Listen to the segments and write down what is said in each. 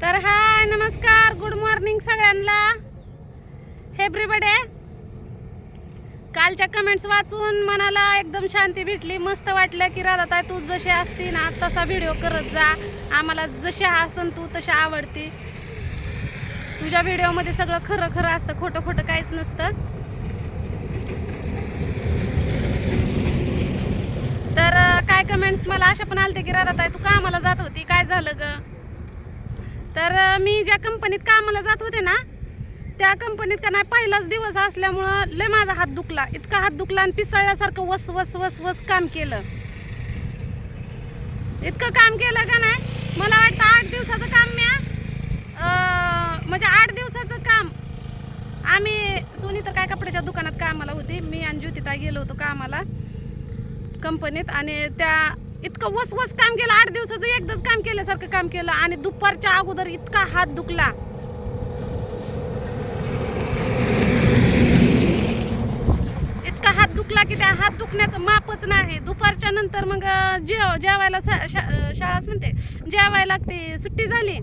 तर हाय नमस्कार good morning सगळ्यांना. हेब्रीबडे कालच्या कमेंट्स वाचून मनाला एकदम शांती भेटली. मस्त वाटलं की राधाताई तू जशी असती ना तसा व्हिडिओ करत जा. आम्हाला जशी असन तू तशा आवडती. तुझ्या व्हिडिओमध्ये सगळं खरं खरं असतं खोटं खोटं काहीच नसतं. तर काय कमेंट्स मला अशा पण आलते की राधाताई तू कामाला जात होती. काय झालं ग? तर मी ज्या कंपनीत कामाला जात होते ना त्या कंपनीत का नाही पहिलाच दिवस असल्यामुळं लय माझा हात दुखला. इतका हात दुखला आणि पिसळल्यासारखं वस वस वस वस काम केलं. इतकं काम केलं का नाही? मला वाटतं आठ दिवसाचं काम मी म्हणजे आठ दिवसाचं काम. आम्ही सोनी तर काय कपड्याच्या दुकानात कामाला होती. मी आणि ज्योतिता गेलो होतो कामाला. कंपनीत आणि त्या इतकं वस वस काम केलं आठ दिवसाचं एकदाच काम केल्यासारखं काम केलं आणि दुपारच्या अगोदर इतका हात दुखला. इतका हात दुखला की त्या हात दुखण्याचं मापच नाही. दुपारच्या नंतर मग जेव जेवायला शा- शाळाच म्हणते जेवायला ते सुट्टी झाली.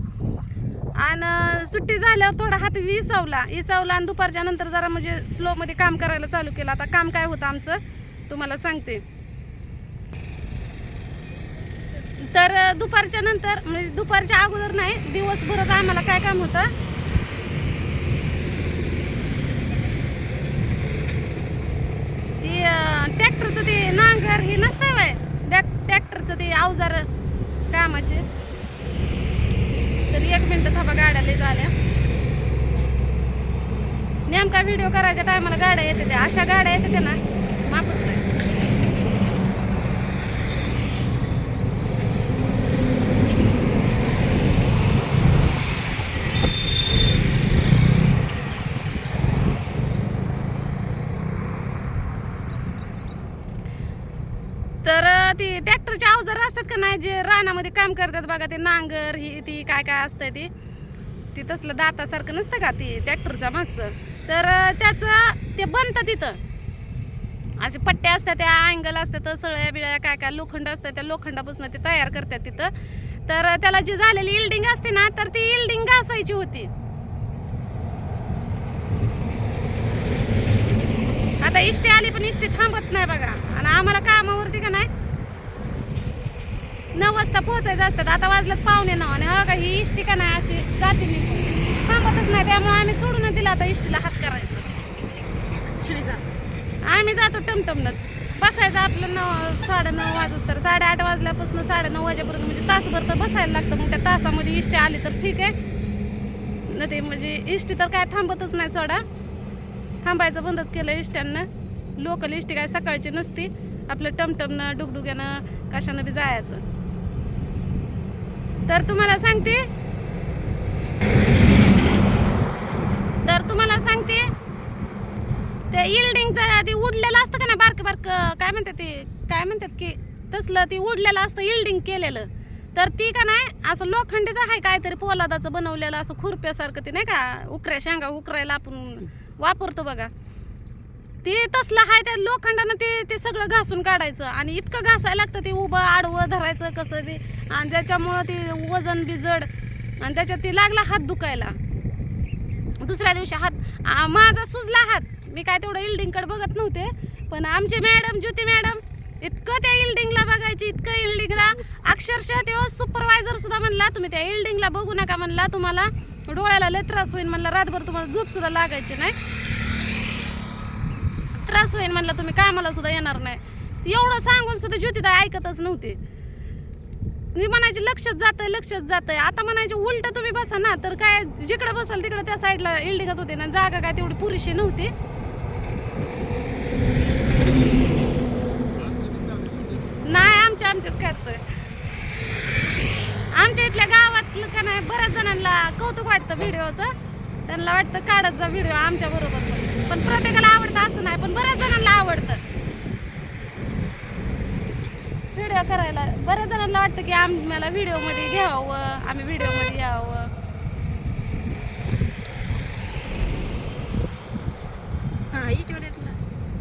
आणि सुट्टी झाल्यावर थोडा हात विसावला. विसावला आणि दुपारच्या नंतर जरा म्हणजे स्लोमध्ये काम करायला चालू केलं. आता काम काय होतं आमचं तुम्हाला सांगते. तर दुपारच्या नंतर म्हणजे दुपारच्या अगोदर नाही दिवसभरच आम्हाला काय काम होतं? ती ट्रॅक्टरचं ते नांगर हे नसतं वय? ट्रॅक्टरचं ते अवजार कामाचे. तर एक मिनटं थांबा गाड्या लई झाल्या. नेमका व्हिडिओ करायच्या टायमाला गाड्या येते त्या अशा गाड्या येते त्या ना मापच नाही तर ती ट्रॅक्टरचे अवजार असतात का नाही जे रानामध्ये काम करतात बघा ते नांगर ही ती काय काय असतं ती. ती तसलं दातासारखं नसतं का ती ट्रॅक्टरच्या मागचं? तर त्याचं ते बनतं तिथं. असे पट्ट्या असतात त्या अँगल असतात सळ्या बिळ्या काय काय लोखंड असतं त्या लोखंडापासून ते तयार करतात तिथं. तर त्याला जी झालेली इल्डिंग असते ना तर ती इल्डिंग घासायची होती. आता इष्टी आली पण इष्टी थांबत नाही बघा. आणि आम्हाला कामावरती का नाही? नऊ वाजता पोहोचायचं असतात आता वाजलं पावणे नऊ. आणि हा का ही इष्टी का नाही अशी जाते थांबतच नाही त्यामुळे आम्ही सोडून दिला आता इष्टीला हात करायचं. आम्ही जातो टमटमनच. बसायचं आपलं नऊ साडे नऊ वाजूस तर साडेआठ वाजल्यापासून साडे नऊ वाजेपर्यंत म्हणजे तासभर तर बसायला लागतं. मग त्या तासामध्ये इष्टी आली तर ठीक आहे. न ते म्हणजे इष्टी तर काय थांबतच नाही सोडा. थांबायचं बंदच केलं इष्ट्यांना. लोकल इष्टी काय सकाळची नसती. आपलं टमटमनं डुगडुग्यानं कशानं बी जायचं. तर तुम्हाला सांगते. तर तुम्हाला सांगते. ते इल्डिंगचं ते उडलेलं असतं का ना बारकं बारकं? काय म्हणतात ते? काय म्हणतात की तसलं ते उडलेलं असतं इल्डिंग केलेलं. तर ती का नाही असं लोखंडीचं आहे काहीतरी पोलादाचं बनवलेलं असं खुरप्यासारखं ते नाही का? उकऱ्या शेंगा उकरायला आपण वापरतो बघा. ते तसलं आहे त्या लोखंडानं ते ते सगळं घासून काढायचं आणि इतकं घासायला लागतं ते उभं आडवं धरायचं कसं बी. आणि त्याच्यामुळं ते वजन बी जड. आणि त्याच्यात ते लागला हात दुखायला. दुसऱ्या दिवशी हात माझा सुजला हात. मी काय तेवढं इल्डिंगकडे बघत नव्हते पण आमचे मॅडम ज्योती मॅडम इतकं त्या इल्डिंगला बघायची इतकं इल्डिंगला अक्षरशः तेव्हा सुपरवायझर सुद्धा म्हणला तुम्ही त्या इल्डिंगला बघू नका म्हणला तुम्हाला. डोळ्याला लय त्रास होईल म्हणला रातभर तुम्हाला झोप सुद्धा लागायची नाही. त्रास होईल म्हणला तुम्ही कामाला सुद्धा येणार नाही. एवढं सांगून सुद्धा ज्योतिदा ऐकतच नव्हते. मी म्हणायचे लक्षात लक्षच लक्षात आहे आता म्हणायचे उलट तुम्ही बसा ना तर काय जिकडे बसाल तिकडे त्या साईडला इल्डिंगच होते ना जागा काय तेवढी पुरेशी नव्हती. नाही आमच्या आमच्याच करतोय आमच्या इथल्या गावातलं का नाही बऱ्याच जणांना कौतुक वाटतं व्हिडिओचं. त्यांना वाटतं काढत जा व्हिडिओ आमच्या बरोबर पण. प्रत्येकाला आवडतं असं नाही पण बऱ्याच जणांना आवडतं. व्हिडिओ करायला बऱ्याच जणांना वाटतं की आम्हाला व्हिडिओमध्ये घ्यावं आम्ही व्हिडिओमध्ये यावं.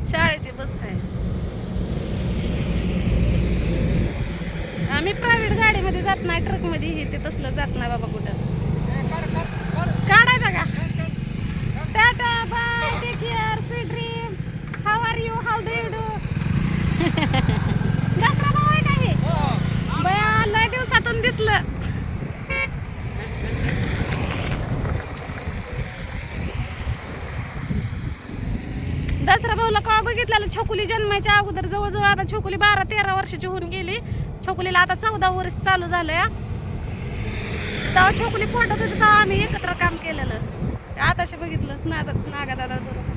शाळेची बस आहे. आम्ही प्रायव्हेट गाडीमध्ये जात नाही ट्रकमध्ये हे ते तसलं जात नाही बाबा कुठं. काढायचा का? Tata bye take care sweet dream how are you how do you do Dussehra भाऊ आहे का हे? बया लय दिवसातून दिसलं. दसरा भाऊला का बघितलेलं छोकुली जन्माच्या अगोदर जवळजवळ आता छोकुली बारा तेरा वर्षाची होऊन गेली. छोकलीला आता चौदा वर्ष चालू झालं तेव्हा छोकली पोटात होती तेव्हा आम्ही एकत्र काम केलेलं. आताशी बघितलं नागा नागा दादा बरोबर.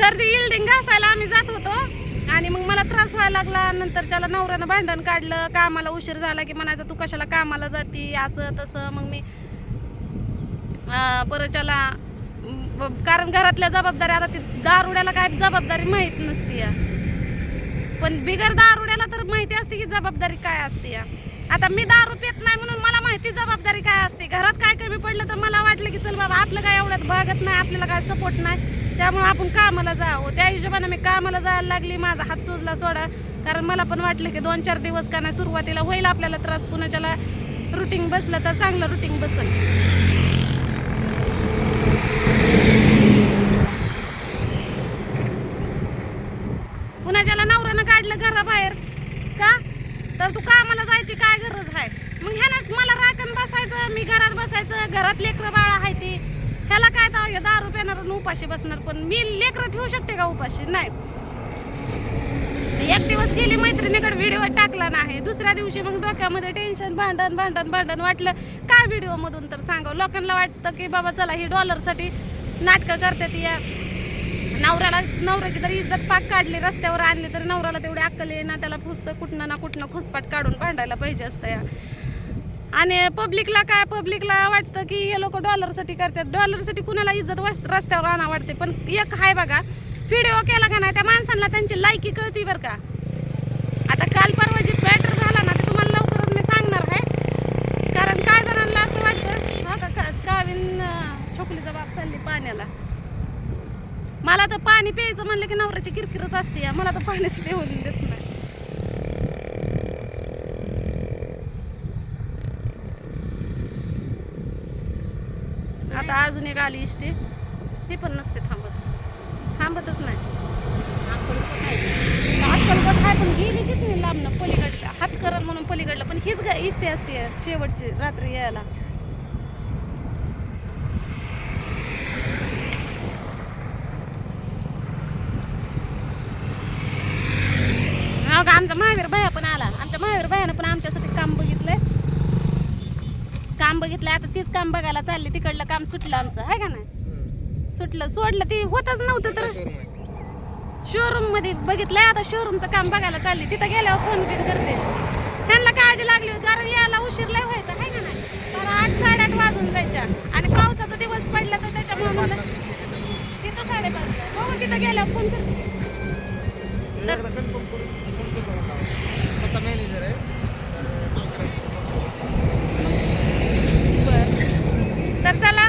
तर ती इल्डिंग घासायला आम्ही जात होतो. आणि मग मला त्रास व्हायला लागला. नंतर त्याला नवऱ्यानं भांडण काढलं. कामाला उशीर झाला की म्हणायचं तू कशाला कामाला जाती? असं तसं. मग मी परत बरं त्याला कारण घरातल्या जबाबदारी आता ती दारुड्याला काय जबाबदारी माहीत नसती या पण बिगर दारुड्याला तर माहिती असते की जबाबदारी काय असते या. आता मी दारू पित नाही म्हणून मला माहिती जबाबदारी काय असते? घरात काय कमी पडलं तर मला वाटलं की चल बाबा आपलं काय एवढ्यात भागत नाही आपल्याला काय सपोर्ट नाही. त्यामुळे आपण कामाला जावं. त्या हिशोबाने मी कामाला जायला लागली माझा हात सुजला सोडा. कारण मला पण वाटलं की दोन चार दिवस का नाही सुरुवातीला होईल आपल्याला त्रास. पुण्याच्याला रुटीन बसलं तर चांगलं रुटीन बसल पुण्याच्याला नवऱ्यानं काढलं घराबाहेर का? तर तू कामाला जायची काय गरज आहे मग ह्यानंच मला राखण बसायचं मी घरात बसायचं घरात लेकरं बाळा आहे ती. ह्याला काय तर दारू पिणार उपाशी बसणार? पण मी लेकरं ठेवू शकते का उपाशी? नाही. एक दिवस गेली मैत्रिणीकडे व्हिडिओ टाकला नाही. दुसऱ्या दिवशी मग डोक्यामध्ये टेन्शन भांडण भांडण भांडण वाटलं. काय व्हिडिओमधून तर सांगावं? लोकांना वाटतं की बाबा चला ही डॉलरसाठी नाटकं करते ती. या नवऱ्याला नवऱ्याची तरी इज्जत पाक काढली रस्त्यावर आणली तर नवऱ्याला तेवढी अक्कल ना त्याला फक्त कुठनं ना कुठनं खुसपाट काढून भांडायला पाहिजे असतं या. आणि पब्लिकला काय पब्लिकला वाटतं की हे लोक डॉलरसाठी करतात. डॉलरसाठी कुणाला इज्जत वस्त रस्त्यावर आणा वाटते. पण एक आहे बघा व्हिडिओ केला का नाही त्या माणसांना त्यांची लायकी कळती बरं का. आता काल परवा जी बॅटर झाला ना ते तुम्हाला लवकरच मी सांगणार आहे कारण काय जणांना असं वाटतं हा का का- कावीन अं, छोकलीचा बाप चालली पाण्याला मला तर पाणी प्यायचं म्हणलं की नवऱ्याची किरकिरच असते या. मला तर पाणीच पिऊन देत नाही. आता अजून एक आली इष्टी. ती पण नसते थांबत. थांबतच नाही. अक्कलकोट आहे पण गेली किती लांबनं पलीकडच्या हातकरण म्हणून पलीकडलं. पण हीच ग- इष्टी असते शेवटची रात्री यायला हो का आमचा महावीर भया पण आला भयानं पण आमच्यासाठी काम बघितलंय. काम बघितलंय. आता तीच काम बघायला चालली तिकडलं काम सुटलं आमचं आहे का नाही? सुटलं. सोडलं ती होतच नव्हतं तर शोरूममध्ये. बघितलंय. आता शोरूमचं काम बघायला चालली. तिथं गेल्यावर फोन बिन करते. त्यांना काळजी लागली होती. कारण यायला उशीर लय व्हायचा आहे का नाही? तर आठ साडेआठ वाजून जायच्या. आणि पावसाचा दिवस पडला तर त्याच्यामुळे तिथं साडेपाच. बघू तिथं गेल्यावर फोन करते. चला